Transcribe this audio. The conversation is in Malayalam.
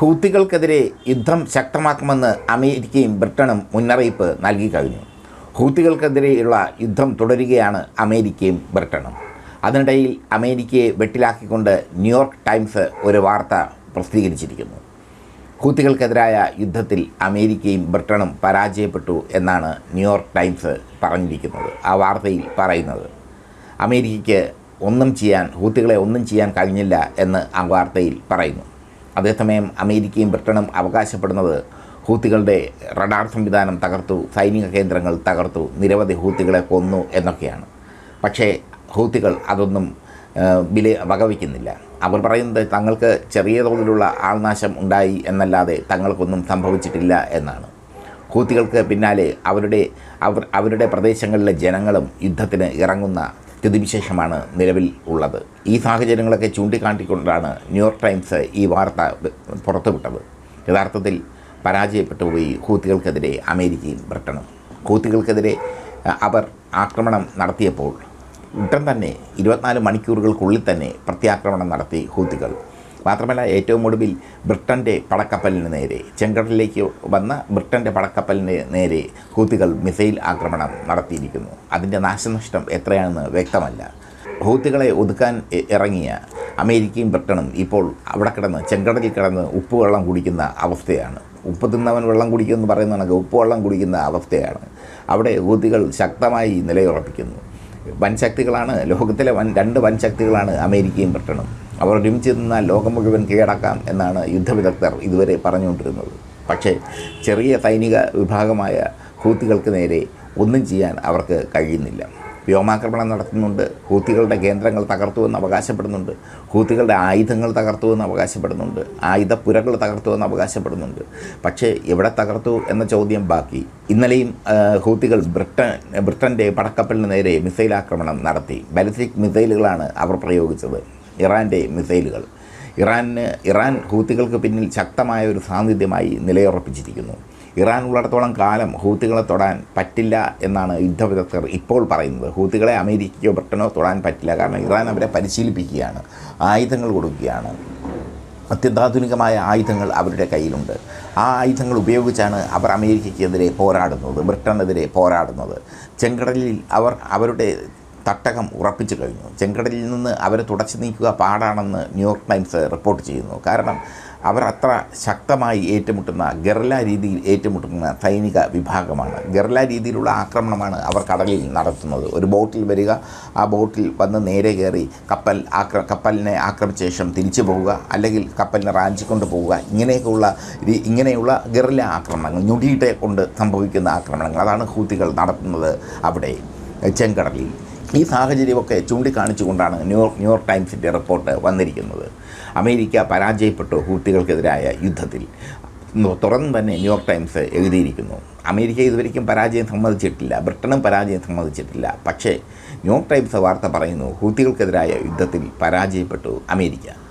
ഹൂത്തികൾക്കെതിരെ യുദ്ധം ശക്തമാക്കുമെന്ന് അമേരിക്കയും ബ്രിട്ടനും മുന്നറിയിപ്പ് നൽകി കഴിഞ്ഞു. ഹൂത്തികൾക്കെതിരെയുള്ള യുദ്ധം തുടരുകയാണ് അമേരിക്കയും ബ്രിട്ടനും. അതിനിടയിൽ അമേരിക്കയെ വെട്ടിലാക്കിക്കൊണ്ട് ന്യൂയോർക്ക് ടൈംസ് ഒരു വാർത്ത പ്രസിദ്ധീകരിച്ചിരിക്കുന്നു. ഹൂത്തികൾക്കെതിരായ യുദ്ധത്തിൽ അമേരിക്കയും ബ്രിട്ടനും പരാജയപ്പെട്ടു എന്നാണ് ന്യൂയോർക്ക് ടൈംസ് പറഞ്ഞിരിക്കുന്നത് ആ വാർത്തയിൽ പറയുന്നത്. അമേരിക്കയ്ക്ക് ഒന്നും ചെയ്യാൻ ഹൂത്തികളെ ഒന്നും ചെയ്യാൻ കഴിഞ്ഞില്ല എന്ന് ആ വാർത്തയിൽ പറയുന്നു. അതേസമയം അമേരിക്കയും ബ്രിട്ടനും അവകാശപ്പെടുന്നത് ഹൂത്തികളുടെ റഡാർ സംവിധാനം തകർത്തു സൈനിക കേന്ദ്രങ്ങൾ തകർത്തു നിരവധി ഹൂത്തികളെ കൊന്നു എന്നൊക്കെയാണ്. പക്ഷേ ഹൂത്തികൾ അതൊന്നും വില വകവയ്ക്കുന്നില്ല. അവർ പറയുന്നത് തങ്ങൾക്ക് ചെറിയ തോതിലുള്ള ആൾനാശം ഉണ്ടായി എന്നല്ലാതെ തങ്ങൾക്കൊന്നും സംഭവിച്ചിട്ടില്ല എന്നാണ്. ഹൂത്തികൾക്ക് പിന്നാലെ അവരുടെ അവർ അവരുടെ പ്രദേശങ്ങളിലെ ജനങ്ങളും യുദ്ധത്തിന് ഇറങ്ങുന്ന സ്ഥിതിവിശേഷമാണ് നിലവിൽ ഉള്ളത്. ഈ സാഹചര്യങ്ങളൊക്കെ ചൂണ്ടിക്കാട്ടിക്കൊണ്ടാണ് ന്യൂയോർക്ക് ടൈംസ് ഈ വാർത്ത പുറത്തുവിട്ടത്. യഥാർത്ഥത്തിൽ പരാജയപ്പെട്ടു പോയി ഹൂത്തികൾക്കെതിരെ അമേരിക്കയും ബ്രിട്ടനും. ഹൂത്തികൾക്കെതിരെ അവർ ആക്രമണം നടത്തിയപ്പോൾ ഉടൻ തന്നെ ഇരുപത്തിനാല് മണിക്കൂറുകൾക്കുള്ളിൽ തന്നെ പ്രത്യാക്രമണം നടത്തി ഹൂത്തികൾ. മാത്രമല്ല ഏറ്റവും ഒടുവിൽ ബ്രിട്ടന്റെ പടക്കപ്പലിന് നേരെ ചെങ്കടലിലേക്ക് വന്ന ബ്രിട്ടന്റെ പടക്കപ്പലിന് നേരെ ഹൂത്തികൾ മിസൈൽ ആക്രമണം നടത്തിയിരിക്കുന്നു. അതിന്റെ നാശനഷ്ടം എത്രയാണെന്ന് വ്യക്തമല്ല. ഹൂത്തികളെ ഒതുക്കാൻ ഇറങ്ങിയ അമേരിക്കയും ബ്രിട്ടനും ഇപ്പോൾ അവിടെ കിടന്ന് ചെങ്കടലിൽ കിടന്ന് ഉപ്പുവെള്ളം കുടിക്കുന്ന അവസ്ഥയാണ്. ഉപ്പ് തിന്നവൻ വെള്ളം കുടിക്കുമെന്ന് പറയുന്ന കണക്ക് ഉപ്പുവെള്ളം കുടിക്കുന്ന അവസ്ഥയാണ്. അവിടെ ഹൂത്തികൾ ശക്തമായി നിലയുറപ്പിക്കുന്നു. വൻശക്തികളാണ് ലോകത്തിലെ വൻ രണ്ട് വൻശക്തികളാണ് അമേരിക്കയും ബ്രിട്ടനും. അവർ ഒരുമിച്ച് നിന്നാൽ ലോകം മുഴുവൻ കീഴടക്കാം എന്നാണ് യുദ്ധവിദഗ്ധർ ഇതുവരെ പറഞ്ഞുകൊണ്ടിരുന്നത്. പക്ഷേ ചെറിയ സൈനിക വിഭാഗമായ ഹൂത്തികൾക്ക് നേരെ ഒന്നും ചെയ്യാൻ അവർക്ക് കഴിയുന്നില്ല. വ്യോമാക്രമണം നടത്തുന്നുണ്ട് ഹൂത്തികളുടെ കേന്ദ്രങ്ങൾ തകർത്തുവെന്ന് അവകാശപ്പെടുന്നുണ്ട് ഹൂത്തികളുടെ ആയുധങ്ങൾ തകർത്തുവെന്ന് അവകാശപ്പെടുന്നുണ്ട് ആയുധപ്പുരകൾ തകർത്തുവെന്ന് അവകാശപ്പെടുന്നുണ്ട്. പക്ഷേ എവിടെ തകർത്തു എന്ന ചോദ്യം ബാക്കി. ഇന്നലെയും ഹൂത്തികൾ ബ്രിട്ടൻ ബ്രിട്ടന്റെ പടക്കപ്പലിന് നേരെ മിസൈൽ ആക്രമണം നടത്തി. ബാലിസ്റ്റിക് മിസൈലുകളാണ് അവർ പ്രയോഗിച്ചത്. ഇറാന്റെ മിസൈലുകൾ. ഇറാന് ഇറാൻ ഹൂത്തികൾക്ക് പിന്നിൽ ശക്തമായ ഒരു സാന്നിധ്യമായി നിലയുറപ്പിച്ചിരിക്കുന്നു. ഇറാൻ ഉള്ളിടത്തോളം കാലം ഹൂത്തികളെ തൊടാൻ പറ്റില്ല എന്നാണ് യുദ്ധ വിദഗ്ധർ ഇപ്പോൾ പറയുന്നത്. ഹൂത്തികളെ അമേരിക്കയോ ബ്രിട്ടനോ തൊടാൻ പറ്റില്ല. കാരണം ഇറാൻ അവരെ പരിശീലിപ്പിക്കുകയാണ് ആയുധങ്ങൾ കൊടുക്കുകയാണ്. അത്യന്താധുനികമായ ആയുധങ്ങൾ അവരുടെ കയ്യിലുണ്ട്. ആ ആയുധങ്ങൾ ഉപയോഗിച്ചാണ് അവർ അമേരിക്കയ്ക്കെതിരെ പോരാടുന്നത് ബ്രിട്ടനെതിരെ പോരാടുന്നത്. ചെങ്കടലിൽ അവർ അവരുടെ തട്ടകം ഉറപ്പിച്ചു കഴിഞ്ഞു. ചെങ്കടലിൽ നിന്ന് അവരെ തുടച്ചു നീക്കുക പാടാണെന്ന് ന്യൂയോർക്ക് ടൈംസ് റിപ്പോർട്ട് ചെയ്യുന്നു. കാരണം അവർ അത്ര ശക്തമായി ഏറ്റുമുട്ടുന്ന ഗർല രീതിയിൽ ഏറ്റുമുട്ടുന്ന സൈനിക വിഭാഗമാണ്. ഗർല രീതിയിലുള്ള ആക്രമണമാണ് അവർ കടലിൽ നടത്തുന്നത്. ഒരു ബോട്ടിൽ വരിക ആ ബോട്ടിൽ വന്ന് നേരെ കയറി കപ്പൽ ആക്ര കപ്പലിനെ ആക്രമിച്ച ശേഷം തിരിച്ചു പോവുക അല്ലെങ്കിൽ കപ്പലിനെ റാഞ്ചിക്കൊണ്ട് പോവുക ഇങ്ങനെയൊക്കെയുള്ള ഇങ്ങനെയുള്ള ഗർല ആക്രമണങ്ങൾ ഞൊടിയിട്ടെ കൊണ്ട് സംഭവിക്കുന്ന ആക്രമണങ്ങൾ. അതാണ് ഹൂത്തികൾ നടത്തുന്നത് അവിടെ ചെങ്കടലിൽ. ഈ സാഹചര്യമൊക്കെ ചൂണ്ടിക്കാണിച്ചുകൊണ്ടാണ് ന്യൂയോർക്ക് ന്യൂയോർക്ക് ടൈംസിന്റെ റിപ്പോർട്ട് വന്നിരിക്കുന്നത്. അമേരിക്ക പരാജയപ്പെട്ടു ഹൂത്തികൾക്കെതിരായ യുദ്ധത്തിൽ. തുറന്ന് തന്നെ ന്യൂയോർക്ക് ടൈംസ് എഴുതിയിരിക്കുന്നു. അമേരിക്ക ഇതുവരെയ്ക്കും പരാജയം സമ്മതിച്ചിട്ടില്ല. ബ്രിട്ടനും പരാജയം സമ്മതിച്ചിട്ടില്ല. പക്ഷേ ന്യൂയോർക്ക് ടൈംസ് വാർത്ത പറയുന്നു ഹൂത്തികൾക്കെതിരായ യുദ്ധത്തിൽ പരാജയപ്പെട്ടു അമേരിക്ക.